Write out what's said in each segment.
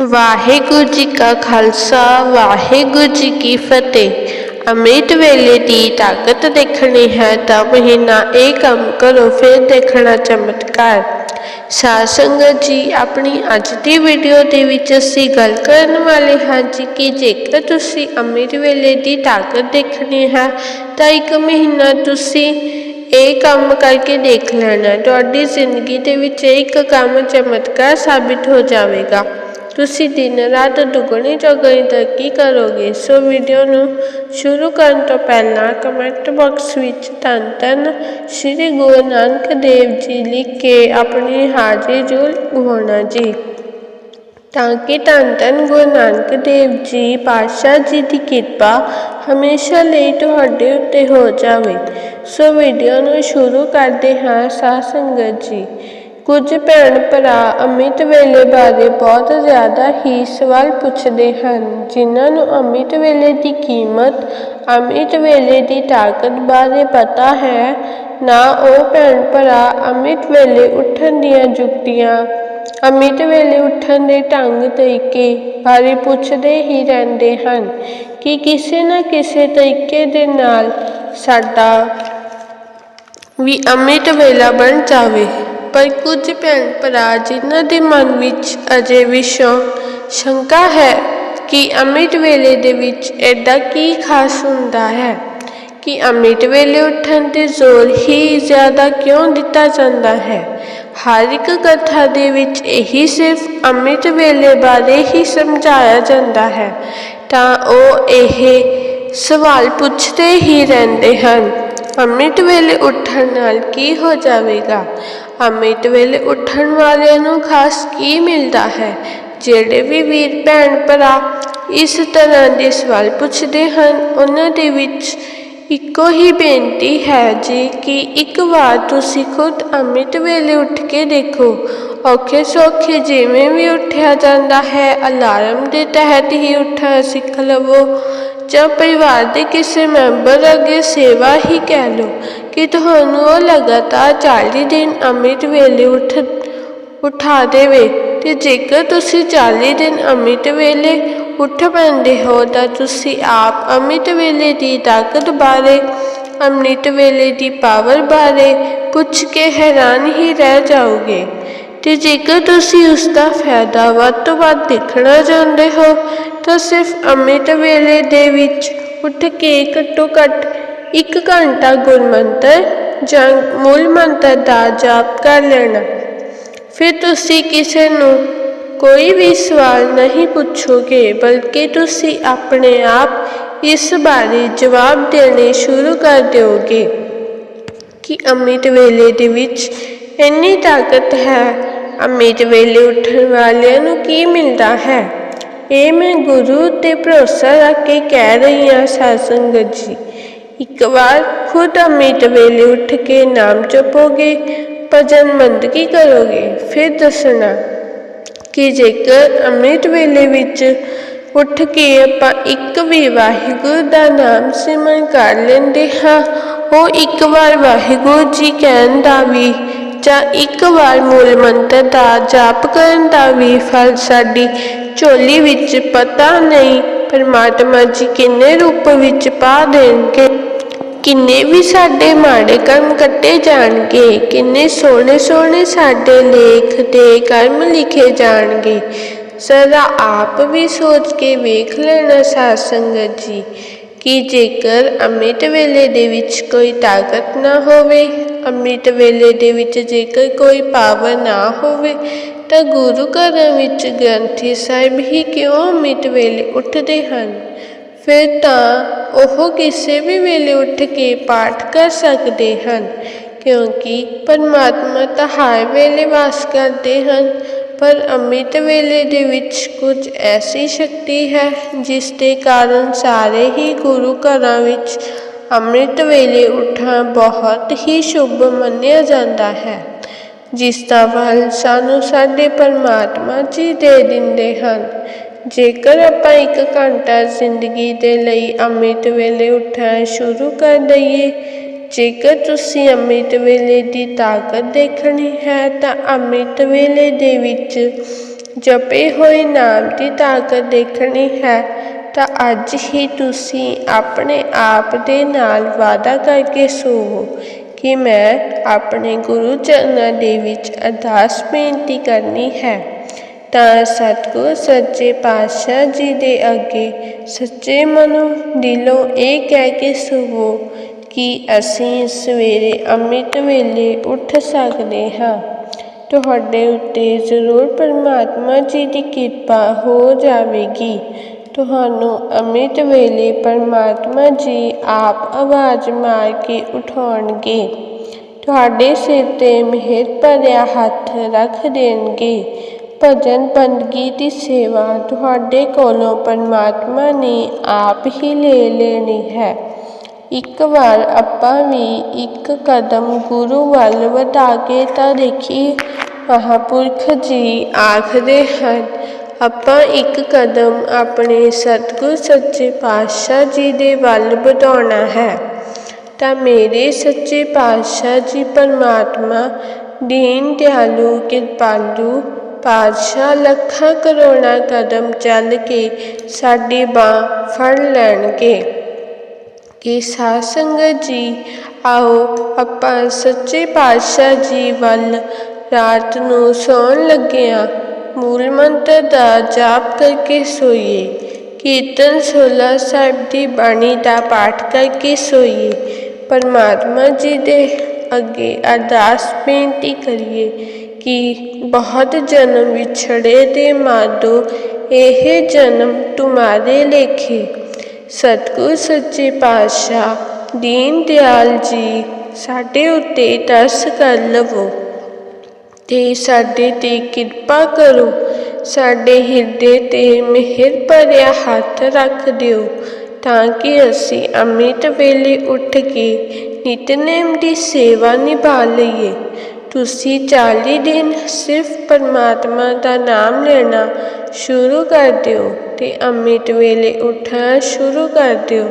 ਵਾਹਿਗੁਰੂ ਜੀ ਕਾ ਖਾਲਸਾ, ਵਾਹਿਗੁਰੂ ਜੀ ਕੀ ਫਤਿਹ। ਅੰਮ੍ਰਿਤ ਵੇਲੇ ਦੀ ਤਾਕਤ ਦੇਖਣੀ ਹੈ, ਤਾਂ ਮਹੀਨਾ ਇਹ ਕੰਮ ਕਰੋ, ਫਿਰ ਦੇਖਣਾ ਚਮਤਕਾਰ। ਸਾਧ ਸੰਗਤ ਜੀ, ਆਪਣੀ ਅੱਜ ਦੀ ਵੀਡੀਓ ਦੇ ਵਿੱਚ ਅਸੀਂ ਗੱਲ ਕਰਨ ਵਾਲੇ ਹਾਂ ਜੀ ਕਿ ਜੇਕਰ ਤੁਸੀਂ ਅੰਮ੍ਰਿਤ ਵੇਲੇ ਦੀ ਤਾਕਤ ਦੇਖਣੀ ਹੈ, ਤਾਂ ਇੱਕ ਮਹੀਨਾ ਤੁਸੀਂ ਇਹ ਕੰਮ ਕਰਕੇ ਦੇਖ ਲੈਣਾ। ਤੁਹਾਡੀ ਜ਼ਿੰਦਗੀ ਦੇ ਵਿੱਚ ਇੱਕ ਕੰਮ ਚਮਤਕਾਰ ਸਾਬਿਤ ਹੋ ਜਾਵੇਗਾ। ਤੁਸੀਂ ਦਿਨ ਰਾਤ ਦੁੱਗਣੀ ਚੌਗਣੀ ਤਰੱਕੀ ਕਰੋਗੇ? ਸੋ ਵੀਡੀਓ ਨੂੰ ਸ਼ੁਰੂ ਕਰਨ ਤੋਂ ਪਹਿਲਾਂ ਕਮੈਂਟ ਬਾਕਸ ਵਿੱਚ ਧੰਨ ਧੰਨ ਸ੍ਰੀ ਗੁਰੂ ਨਾਨਕ ਦੇਵ ਜੀ ਲਿਖ ਕੇ ਆਪਣੀ ਹਾਜ਼ਰੀ ਜ਼ਰੂਰ ਗਵਾਉਣਾ ਜੀ। ਤਾਂ ਕਿ ਧੰਨ ਧੰਨ ਗੁਰੂ ਨਾਨਕ ਦੇਵ ਜੀ ਪਾਤਸ਼ਾਹ ਜੀ ਦੀ ਕਿਰਪਾ ਹਮੇਸ਼ਾ ਲਈ ਤੁਹਾਡੇ ਉੱਤੇ ਹੋ ਜਾਵੇ। ਸੋ ਵੀਡੀਓ ਨੂੰ ਸ਼ੁਰੂ ਕਰਦੇ ਹਾਂ ਸਾਧ ਸੰਗਤ ਜੀ। ਕੁਝ ਭੈਣ ਭਰਾ ਅੰਮ੍ਰਿਤ ਵੇਲੇ ਬਾਰੇ ਬਹੁਤ ਜ਼ਿਆਦਾ ਹੀ ਸਵਾਲ ਪੁੱਛਦੇ ਹਨ, ਜਿਨ੍ਹਾਂ ਨੂੰ ਅੰਮ੍ਰਿਤ ਵੇਲੇ ਦੀ ਕੀਮਤ ਅੰਮ੍ਰਿਤ ਵੇਲੇ ਦੀ ਤਾਕਤ ਬਾਰੇ ਪਤਾ ਹੈ। ਨਾ ਉਹ ਭੈਣ ਭਰਾ ਅੰਮ੍ਰਿਤ ਵੇਲੇ ਉੱਠਣ ਦੀਆਂ ਜੁਗਤੀਆਂ ਅੰਮ੍ਰਿਤ ਵੇਲੇ ਉੱਠਣ ਦੇ ਢੰਗ ਤਰੀਕੇ ਬਾਰੇ ਪੁੱਛਦੇ ਹੀ ਰਹਿੰਦੇ ਹਨ ਕਿ ਕਿਸੇ ਨਾ ਕਿਸੇ ਤਰੀਕੇ ਦੇ ਨਾਲ ਸਾਡਾ ਵੀ ਅੰਮ੍ਰਿਤ ਵੇਲਾ ਬਣ ਜਾਵੇ। ਪਰ ਕੁਝ ਭੈਣ ਭਰਾ ਜਿਨ੍ਹਾਂ ਦੇ ਮਨ ਵਿੱਚ ਅਜੇ ਵਿਸ਼ੋਂ ਸ਼ੰਕਾ ਹੈ ਕਿ ਅੰਮ੍ਰਿਤ ਵੇਲੇ ਦੇ ਵਿੱਚ ਐਡਾ ਕੀ ਖਾਸ ਹੁੰਦਾ ਹੈ? ਕਿ ਅੰਮ੍ਰਿਤ ਵੇਲੇ ਉੱਠਣ ਤੇ ਜ਼ੋਰ ਹੀ ਜ਼ਿਆਦਾ ਕਿਉਂ ਦਿੱਤਾ ਜਾਂਦਾ ਹੈ? ਹਰ ਇੱਕ ਕਥਾ ਦੇ ਵਿੱਚ ਇਹੀ ਸਿਰਫ ਅੰਮ੍ਰਿਤ ਵੇਲੇ ਬਾਰੇ ਹੀ ਸਮਝਾਇਆ ਜਾਂਦਾ ਹੈ। ਤਾਂ ਉਹ ਇਹ ਸਵਾਲ ਪੁੱਛਦੇ ਹੀ ਰਹਿੰਦੇ ਹਨ ਅੰਮ੍ਰਿਤ ਵੇਲੇ ਉੱਠਣ ਨਾਲ ਕੀ ਹੋ ਜਾਵੇਗਾ? ਅਮਿਤ ਵੇਲੇ ਉੱਠਣ ਵਾਲਿਆਂ ਨੂੰ ਖਾਸ ਕੀ ਮਿਲਦਾ ਹੈ? ਜਿਹੜੇ ਵੀ ਵੀਰ ਭੈਣ ਭਰਾ ਇਸ ਤਰ੍ਹਾਂ ਦੇ ਸਵਾਲ ਪੁੱਛਦੇ ਹਨ, ਉਹਨਾਂ ਦੇ ਵਿੱਚ ਇੱਕੋ ਹੀ ਬੇਨਤੀ ਹੈ ਜੀ ਕਿ ਇੱਕ ਵਾਰ ਤੁਸੀਂ ਖੁਦ ਅੰਮ੍ਰਿਤ ਵੇਲੇ ਉੱਠ ਕੇ ਦੇਖੋ। ਔਖੇ ਸੌਖੇ ਜਿਵੇਂ ਵੀ ਉੱਠਿਆ ਜਾਂਦਾ ਹੈ, ਅਲਾਰਮ ਦੇ ਤਹਿਤ ਹੀ ਉੱਠਣਾ ਸਿੱਖ ਲਵੋ। ਜਾਂ ਪਰਿਵਾਰ ਦੇ ਕਿਸੇ ਮੈਂਬਰ ਅੱਗੇ ਸੇਵਾ ਹੀ ਕਹਿ ਲਓ ਕਿ ਤੁਹਾਨੂੰ ਉਹ ਲਗਾਤਾਰ 40 ਦਿਨ ਅੰਮ੍ਰਿਤ ਵੇਲੇ ਉੱਠ ਉਠਾ ਦੇਵੇ ਤੇ ਜੇਕਰ ਤੁਸੀਂ 40 ਦਿਨ ਅੰਮ੍ਰਿਤ ਵੇਲੇ ਉੱਠ ਪੈਂਦੇ ਹੋ ਤਾਂ ਤੁਸੀਂ ਆਪ ਅੰਮ੍ਰਿਤ ਵੇਲੇ ਦੀ ਤਾਕਤ ਬਾਰੇ ਅੰਮ੍ਰਿਤ ਵੇਲੇ ਦੀ ਪਾਵਰ ਬਾਰੇ ਪੁੱਛ ਕੇ ਹੈਰਾਨ ਹੀ ਰਹਿ ਜਾਓਗੇ। ਤੇ ਜੇਕਰ ਤੁਸੀਂ ਉਸ ਦਾ ਫਾਇਦਾ ਵੱਧ ਤੋਂ ਵੱਧ ਦੇਖਣਾ ਚਾਹੁੰਦੇ ਹੋ ਤਾਂ ਸਿਰਫ ਅੰਮ੍ਰਿਤ ਵੇਲੇ ਦੇ ਵਿੱਚ ਉੱਠ ਕੇ ਘੱਟੋ ਘੱਟ ਇੱਕ ਘੰਟਾ ਗੁਰਮੰਤਰ ਜਾਂ ਮੂਲ ਮੰਤਰ ਦਾ ਜਾਪ ਕਰ ਲੈਣਾ। ਫਿਰ ਤੁਸੀਂ ਕਿਸੇ ਨੂੰ ਕੋਈ ਵੀ ਸਵਾਲ ਨਹੀਂ ਪੁੱਛੋਗੇ, ਬਲਕਿ ਤੁਸੀਂ ਆਪਣੇ ਆਪ ਇਸ ਬਾਰੇ ਜਵਾਬ ਦੇਣੇ ਸ਼ੁਰੂ ਕਰ ਦਿਓਗੇ ਕਿ ਅੰਮ੍ਰਿਤ ਵੇਲੇ ਦੇ ਵਿੱਚ ਇੰਨੀ ਤਾਕਤ ਹੈ, ਅੰਮ੍ਰਿਤ ਵੇਲੇ ਉੱਠਣ ਵਾਲਿਆਂ ਨੂੰ ਕੀ ਮਿਲਦਾ ਹੈ। ਇਹ ਮੈਂ ਗੁਰੂ ਤੇ ਭਰੋਸਾ ਰੱਖ ਕੇ ਕਹਿ ਰਹੀ ਹਾਂ, ਸਾਧ ਸੰਗਤ ਜੀ। ਇੱਕ ਵਾਰ ਖੁਦ ਅੰਮ੍ਰਿਤ ਵੇਲੇ ਉੱਠ ਕੇ ਨਾਮ ਜਪੋਗੇ, ਭਜਨ ਬੰਦਗੀ ਕਰੋਗੇ, ਫਿਰ ਦੱਸਣਾ ਕਿ ਜੇਕਰ ਅੰਮ੍ਰਿਤ ਵੇਲੇ ਵਿੱਚ ਉੱਠ ਕੇ ਆਪਾਂ ਇੱਕ ਵੀ ਵਾਹਿਗੁਰੂ ਦਾ ਨਾਮ ਸਿਮਰਨ ਕਰ ਲੈਂਦੇ ਹਾਂ, ਉਹ ਇੱਕ ਵਾਰ ਵਾਹਿਗੁਰੂ ਜੀ ਕਹਿਣ ਦਾ ਵੀ ਜਾਂ ਇੱਕ ਵਾਰ ਮੂਲ ਮੰਤਰ ਦਾ ਜਾਪ ਕਰਨ ਦਾ ਵੀ ਫਲ ਸਾਡੀ ਝੋਲੀ ਵਿੱਚ ਪਤਾ ਨਹੀਂ ਪਰਮਾਤਮਾ ਜੀ ਕਿੰਨੇ ਰੂਪ ਵਿੱਚ ਪਾ ਦੇਣਗੇ? ਕਿੰਨੇ ਵੀ ਸਾਡੇ ਮਾੜੇ ਕਰਮ ਕੱਟੇ ਜਾਣਗੇ? ਕਿੰਨੇ ਸੋਹਣੇ ਸੋਹਣੇ ਸਾਡੇ ਲੇਖ ਤੇ ਕਰਮ ਲਿਖੇ ਜਾਣਗੇ? ਸਦਾ ਆਪ ਵੀ ਸੋਚ ਕੇ ਵੇਖ ਲੈਣਾ ਸਾਧ ਸੰਗਤ ਜੀ। ਕਿ ਜੇਕਰ ਅੰਮ੍ਰਿਤ ਵੇਲੇ ਦੇ ਵਿੱਚ ਕੋਈ ਤਾਕਤ ਨਾ ਹੋਵੇ, ਅੰਮ੍ਰਿਤ ਵੇਲੇ ਦੇ ਵਿੱਚ ਜੇਕਰ ਕੋਈ ਪਾਵਰ ਨਾ ਹੋਵੇ, ਤਾਂ ਗੁਰੂ ਘਰਾਂ ਵਿੱਚ ਗ੍ਰੰਥੀ ਸਾਹਿਬ ਹੀ ਕਿਉਂ ਅੰਮ੍ਰਿਤ ਵੇਲੇ ਉੱਠਦੇ ਹਨ? ਫਿਰ ਤਾਂ ਉਹ ਕਿਸੇ ਵੀ ਵੇਲੇ ਉੱਠ ਕੇ ਪਾਠ ਕਰ ਸਕਦੇ ਹਨ, ਕਿਉਂਕਿ ਪਰਮਾਤਮਾ ਤਾਂ ਹਰ ਵੇਲੇ ਵਾਸ ਕਰਦੇ ਹਨ। ਪਰ ਅੰਮ੍ਰਿਤ ਵੇਲੇ ਦੇ ਵਿੱਚ ਕੁਝ ਐਸੀ ਸ਼ਕਤੀ ਹੈ ਜਿਸ ਦੇ ਕਾਰਨ ਸਾਰੇ ਹੀ ਗੁਰੂ ਘਰਾਂ ਵਿੱਚ ਅੰਮ੍ਰਿਤ ਵੇਲੇ ਉੱਠਣਾ ਬਹੁਤ ਹੀ ਸ਼ੁਭ ਮੰਨਿਆ ਜਾਂਦਾ ਹੈ, ਜਿਸ ਦਾ ਫਲ ਸਾਨੂੰ ਸਾਡੇ ਪਰਮਾਤਮਾ ਜੀ ਦੇ ਦਿੰਦੇ ਹਨ। ਜੇਕਰ ਆਪਾਂ ਇੱਕ ਘੰਟਾ ਜ਼ਿੰਦਗੀ ਦੇ ਲਈ ਅੰਮ੍ਰਿਤ ਵੇਲੇ ਉੱਠਣਾ ਸ਼ੁਰੂ ਕਰ ਦਈਏ ਜੇਕਰ ਤੁਸੀਂ ਅੰਮ੍ਰਿਤ ਵੇਲੇ ਦੀ ਤਾਕਤ ਦੇਖਣੀ ਹੈ ਤਾਂ ਅੰਮ੍ਰਿਤ ਵੇਲੇ ਦੇ ਵਿੱਚ ਜਪੇ ਹੋਏ ਨਾਮ ਦੀ ਤਾਕਤ ਦੇਖਣੀ ਹੈ ਤਾਂ ਅੱਜ ਹੀ ਤੁਸੀਂ ਆਪਣੇ ਆਪ ਦੇ ਨਾਲ ਵਾਅਦਾ ਕਰਕੇ ਸੋਵੋ ਕਿ ਮੈਂ ਆਪਣੇ ਗੁਰੂ ਚਰਨਾਂ ਦੇ ਵਿੱਚ ਅਰਦਾਸ ਬੇਨਤੀ ਕਰਨੀ ਹੈ। ਤਾਂ ਸਤਿਗੁਰ ਸੱਚੇ ਪਾਤਸ਼ਾਹ ਜੀ ਦੇ ਅੱਗੇ ਸੱਚੇ ਮਨੋਂ ਦਿਲੋਂ ਇਹ ਕਹਿ ਕੇ ਸੋਵੋ ਕਿ ਅਸੀਂ ਸਵੇਰੇ ਅੰਮ੍ਰਿਤ ਵੇਲੇ ਉੱਠ ਸਕਦੇ ਹਾਂ। ਤੁਹਾਡੇ ਉੱਤੇ ਜ਼ਰੂਰ ਪਰਮਾਤਮਾ ਜੀ ਦੀ ਕਿਰਪਾ ਹੋ ਜਾਵੇਗੀ। ਤੁਹਾਨੂੰ ਅੰਮ੍ਰਿਤ ਵੇਲੇ ਪਰਮਾਤਮਾ ਜੀ ਆਪ ਆਵਾਜ਼ ਮਾਰ ਕੇ ਉਠਾਉਣਗੇ। ਤੁਹਾਡੇ ਸਿਰ ਤੇ ਮਿਹਰ ਭਰਿਆ ਹੱਥ ਰੱਖ ਦੇਣਗੇ। ਭਜਨ ਬੰਦਗੀ ਦੀ ਸੇਵਾ ਤੁਹਾਡੇ ਕੋਲੋਂ ਪਰਮਾਤਮਾ ਨੇ ਆਪ ਹੀ ਲੈ ਲੈਣੀ ਹੈ। ਇੱਕ ਵਾਰ ਆਪਾਂ ਵੀ ਇੱਕ ਕਦਮ ਗੁਰੂ ਵੱਲ ਵਧਾ ਕੇ ਤਾਂ ਦੇਖੀ ਮਹਾਂਪੁਰਖ ਜੀ ਆਖਦੇ ਹਨ, ਆਪਾਂ ਇੱਕ ਕਦਮ ਆਪਣੇ ਸਤਿਗੁਰ ਸੱਚੇ ਪਾਤਸ਼ਾਹ ਜੀ ਦੇ ਵੱਲ ਵਧਾਉਣਾ ਹੈ। ਤਾਂ ਮੇਰੇ ਸੱਚੇ ਪਾਤਸ਼ਾਹ ਜੀ ਪਰਮਾਤਮਾ, ਦੀਨ ਦਿਆਲੂ, ਕਿਰਪਾਲੂ, ਪਾਤਸ਼ਾਹ ਲੱਖਾਂ ਕਰੋੜਾਂ ਕਦਮ ਚੱਲ ਕੇ ਸਾਡੀ ਬਾਹ ਫੜ ਲੈਣਗੇ। ਕਿ ਸਾਧ ਸੰਗਤ ਜੀ? ਆਓ ਆਪਾਂ ਸੱਚੇ ਪਾਤਸ਼ਾਹ ਜੀ ਵੱਲ ਰਾਤ ਨੂੰ ਸੌਣ ਲੱਗਿਆਂ ਮੂਲ ਮੰਤਰ ਦਾ ਜਾਪ ਕਰਕੇ ਸੋਈਏ। ਕੀਰਤਨ ਸੋਲਾ ਸਾਹਿਬ ਦੀ ਬਾਣੀ ਦਾ ਪਾਠ ਕਰਕੇ ਸੋਈਏ। ਪਰਮਾਤਮਾ ਜੀ ਦੇ ਅੱਗੇ ਅਰਦਾਸ ਬੇਨਤੀ ਕਰੀਏ ਕਿ ਬਹੁਤ ਜਨਮ ਵਿਛੜੇ ਦੇ ਮਾਦੋ ਇਹ ਜਨਮ ਤੁਮਾਰੇ ਲੇਖੇ। ਸਤਿਗੁਰ ਸੱਚੇ ਪਾਤਸ਼ਾਹ, ਦੀਨ ਦਿਆਲ ਜੀ, ਸਾਡੇ ਉੱਤੇ ਤਰਸ ਕਰ ਲਵੋ ਤੇ ਸਾਡੇ ਤੇ ਕਿਰਪਾ ਕਰੋ, ਸਾਡੇ ਹਿਰਦੇ ਤੇ ਮਿਹਰ ਭਰਿਆ ਹੱਥ ਰੱਖ ਦਿਓ, ਤਾਂ ਕਿ ਅਸੀਂ ਅੰਮ੍ਰਿਤ ਵੇਲੇ ਉੱਠ ਕੇ ਨਿਤਨੇਮ ਦੀ ਸੇਵਾ ਨਿਭਾ ਲਈਏ। ਤੁਸੀਂ 40 ਦਿਨ ਸਿਰਫ ਪਰਮਾਤਮਾ ਦਾ ਨਾਮ ਲੈਣਾ ਸ਼ੁਰੂ ਕਰ ਦਿਓ। ਤੇ ਅੰਮ੍ਰਿਤ ਵੇਲੇ ਉੱਠਣਾ ਸ਼ੁਰੂ ਕਰ ਦਿਓ।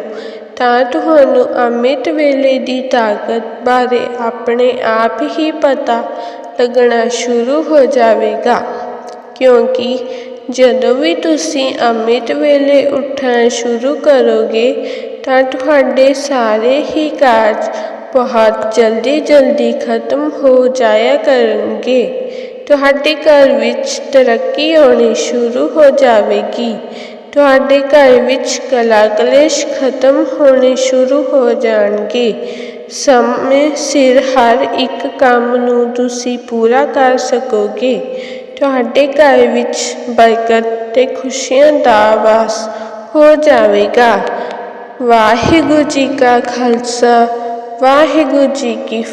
ਤਾਂ ਤੁਹਾਨੂੰ ਅੰਮ੍ਰਿਤ ਵੇਲੇ ਦੀ ਤਾਕਤ ਬਾਰੇ ਆਪਣੇ ਆਪ ਹੀ ਪਤਾ ਲੱਗਣਾ ਸ਼ੁਰੂ ਹੋ ਜਾਵੇਗਾ। ਕਿਉਂਕਿ ਜਦੋਂ ਵੀ ਤੁਸੀਂ ਅੰਮ੍ਰਿਤ ਵੇਲੇ ਉੱਠਣਾ ਸ਼ੁਰੂ ਕਰੋਗੇ, ਤਾਂ ਤੁਹਾਡੇ ਸਾਰੇ ਹੀ ਕਾਰਜ ਬਹੁਤ ਜਲਦੀ ਜਲਦੀ ਖਤਮ ਹੋ ਜਾਇਆ ਕਰਨਗੇ। ਤੁਹਾਡੇ ਘਰ ਵਿੱਚ ਤਰੱਕੀ ਹੋਣੀ ਸ਼ੁਰੂ ਹੋ ਜਾਵੇਗੀ। ਤੁਹਾਡੇ ਘਰ ਵਿੱਚ ਕਲਾ ਕਲੇਸ਼ ਖਤਮ ਹੋਣੇ ਸ਼ੁਰੂ ਹੋ ਜਾਣਗੇ। ਸਮੇਂ ਸਿਰ ਹਰ ਇੱਕ ਕੰਮ ਨੂੰ ਤੁਸੀਂ ਪੂਰਾ ਕਰ ਸਕੋਗੇ। ਤੁਹਾਡੇ ਘਰ ਵਿੱਚ ਬਰਕਤ ਤੇ ਖੁਸ਼ੀਆਂ ਦਾ ਵਾਸ ਹੋ ਜਾਵੇਗਾ। ਵਾਹਿਗੁਰੂ ਜੀ ਕਾ ਖਾਲਸਾ, ਵਾਹਿਗੁਰੂ ਜੀ ਕੀ